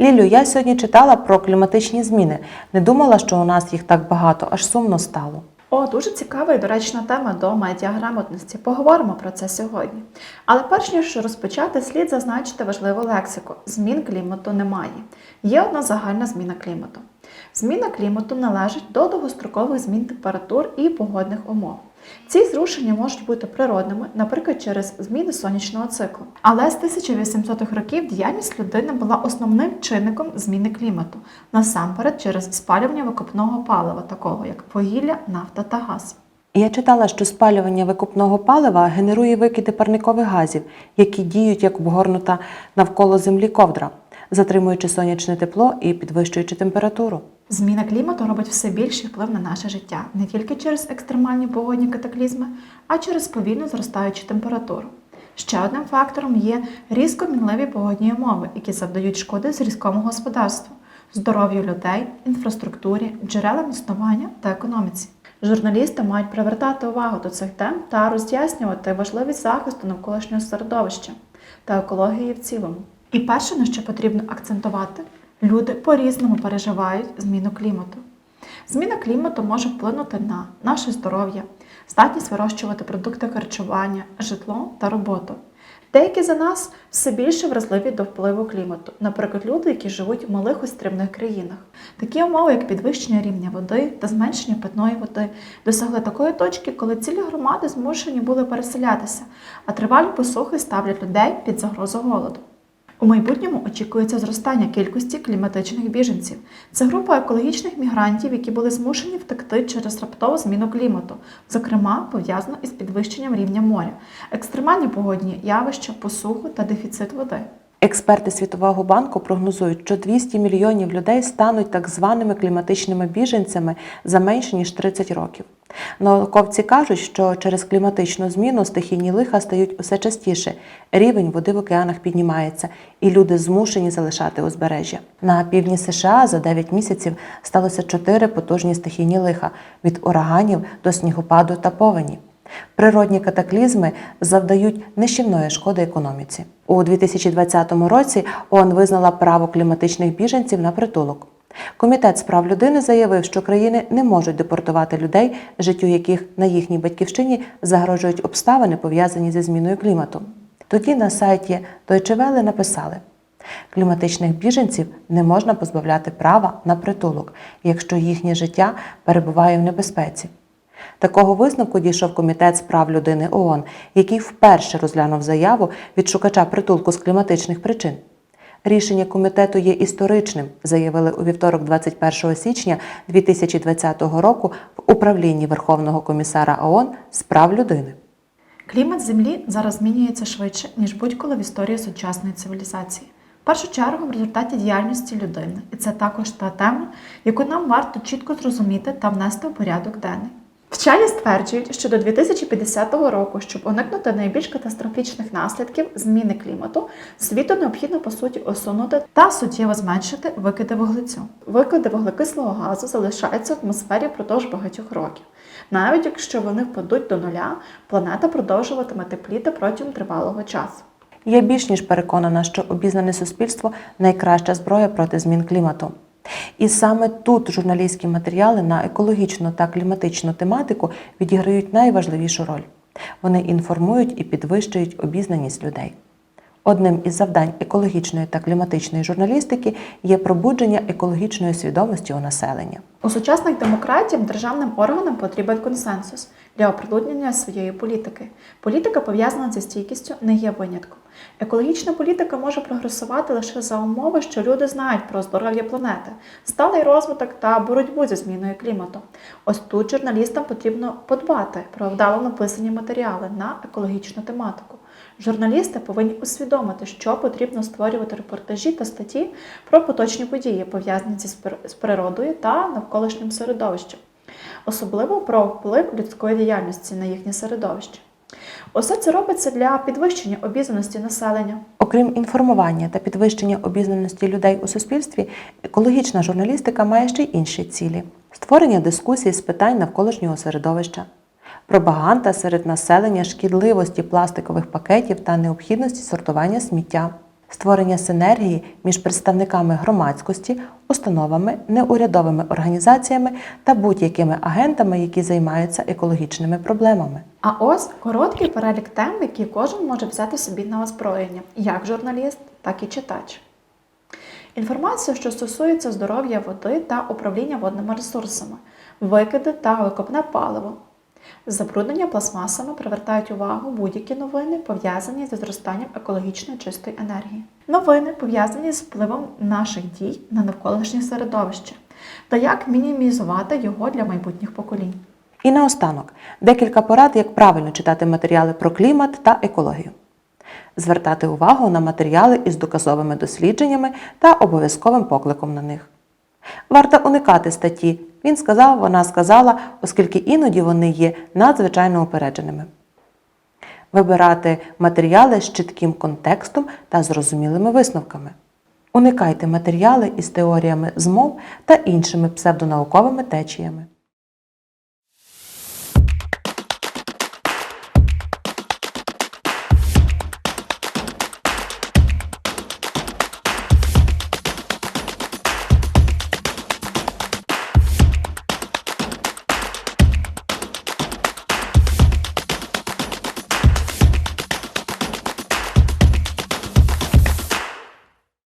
Лілю, я сьогодні читала про кліматичні зміни. Не думала, що у нас їх так багато, аж сумно стало. О, дуже цікава і доречна тема до медіаграмотності. Поговоримо про це сьогодні. Але перш ніж розпочати, слід зазначити важливу лексику: змін клімату немає. Є одна загальна зміна клімату. Зміна клімату належить до довгострокових змін температур і погодних умов. Ці зрушення можуть бути природними, наприклад, через зміни сонячного циклу. Але з 1800-х років діяльність людини була основним чинником зміни клімату, насамперед через спалювання викопного палива, такого як вугілля, нафта та газ. Я читала, що спалювання викопного палива генерує викиди парникових газів, які діють як обгорнута навколо землі ковдра, затримуючи сонячне тепло і підвищуючи температуру. Зміна клімату робить все більший вплив на наше життя не тільки через екстремальні погодні катаклізми, а через повільно зростаючу температуру. Ще одним фактором є різко мінливі погодні умови, які завдають шкоди сільському господарству, здоров'ю людей, інфраструктурі, джерелам існування та економіці. Журналісти мають привертати увагу до цих тем та роз'яснювати важливість захисту навколишнього середовища та екології в цілому. І перше, на що потрібно акцентувати, люди по-різному переживають зміну клімату. Зміна клімату може вплинути на наше здоров'я, здатність вирощувати продукти харчування, житло та роботу. Деякі за нас все більше вразливі до впливу клімату, наприклад, люди, які живуть в малих острівних країнах. Такі умови, як підвищення рівня води та зменшення питної води, досягли такої точки, коли цілі громади змушені були переселятися, а тривалі посухи ставлять людей під загрозу голоду. У майбутньому очікується зростання кількості кліматичних біженців. Це група екологічних мігрантів, які були змушені втекти через раптову зміну клімату, зокрема пов'язано із підвищенням рівня моря, екстремальні погодні явища, посуху та дефіцит води. Експерти Світового банку прогнозують, що 200 мільйонів людей стануть так званими кліматичними біженцями за менше ніж 30 років. Науковці кажуть, що через кліматичну зміну стихійні лиха стають усе частіше. Рівень води в океанах піднімається, і люди змушені залишати узбережжя. На півдні США за 9 місяців сталося 4 потужні стихійні лиха від ураганів до снігопаду та повені. Природні катаклізми завдають нищівної шкоди економіці. У 2020 році ООН визнала право кліматичних біженців на притулок. Комітет з прав людини заявив, що країни не можуть депортувати людей, життю яких на їхній батьківщині загрожують обставини, пов'язані зі зміною клімату. Тоді на сайті Deutsche Welle написали: кліматичних біженців не можна позбавляти права на притулок, якщо їхнє життя перебуває в небезпеці. Такого висновку дійшов комітет з прав людини ООН, який вперше розглянув заяву від шукача притулку з кліматичних причин. Рішення комітету є історичним, заявили у вівторок, 21 січня 2020 року в управлінні Верховного комісара ООН з прав людини. Клімат Землі зараз змінюється швидше, ніж будь-коли в історії сучасної цивілізації. В першу чергу в результаті діяльності людини, і це також та тема, яку нам варто чітко зрозуміти та внести в порядок денний. Вчені стверджують, що до 2050 року, щоб уникнути найбільш катастрофічних наслідків зміни клімату, світу необхідно по суті усунути та суттєво зменшити викиди вуглецю. Викиди вуглекислого газу залишаються в атмосфері впродовж багатьох років. Навіть якщо вони впадуть до нуля, планета продовжуватиме тепліти протягом тривалого часу. Я більш ніж переконана, що обізнане суспільство найкраща зброя проти змін клімату. І саме тут журналістські матеріали на екологічну та кліматичну тематику відіграють найважливішу роль. Вони інформують і підвищують обізнаність людей. Одним із завдань екологічної та кліматичної журналістики є пробудження екологічної свідомості у населення. У сучасних демократіях державним органам потрібен консенсус для оприлюднення своєї політики. Політика, пов'язана зі стійкістю, не є винятком. Екологічна політика може прогресувати лише за умови, що люди знають про здоров'я планети, сталий розвиток та боротьбу зі зміною клімату. Ось тут журналістам потрібно подбати про вдало написані матеріали на екологічну тематику. Журналісти повинні усвідомити, що потрібно створювати репортажі та статті про поточні події, пов'язані з природою та навколишнім середовищем, особливо про вплив людської діяльності на їхнє середовище. Усе це робиться для підвищення обізнаності населення. Окрім інформування та підвищення обізнаності людей у суспільстві, екологічна журналістика має ще й інші цілі: створення дискусій з питань навколишнього середовища, пропаганда серед населення шкідливості пластикових пакетів та необхідності сортування сміття, створення синергії між представниками громадськості, установами, неурядовими організаціями та будь-якими агентами, які займаються екологічними проблемами. А ось короткий перелік тем, які кожен може взяти собі на озброєння, як журналіст, так і читач. Інформація, що стосується здоров'я води та управління водними ресурсами, викиди та викопне паливо. Забруднення пластмасами привертають увагу будь-які новини, пов'язані зі зростанням екологічно чистої енергії. Новини пов'язані з впливом наших дій на навколишнє середовище та як мінімізувати його для майбутніх поколінь. І наостанок декілька порад, як правильно читати матеріали про клімат та екологію. Звертати увагу на матеріали із доказовими дослідженнями та обов'язковим покликом на них. Варто уникати статті Він сказав, вона сказала, оскільки іноді вони є надзвичайно упередженими. Вибирати матеріали з чітким контекстом та зрозумілими висновками. Уникайте матеріали із теоріями змов та іншими псевдонауковими течіями.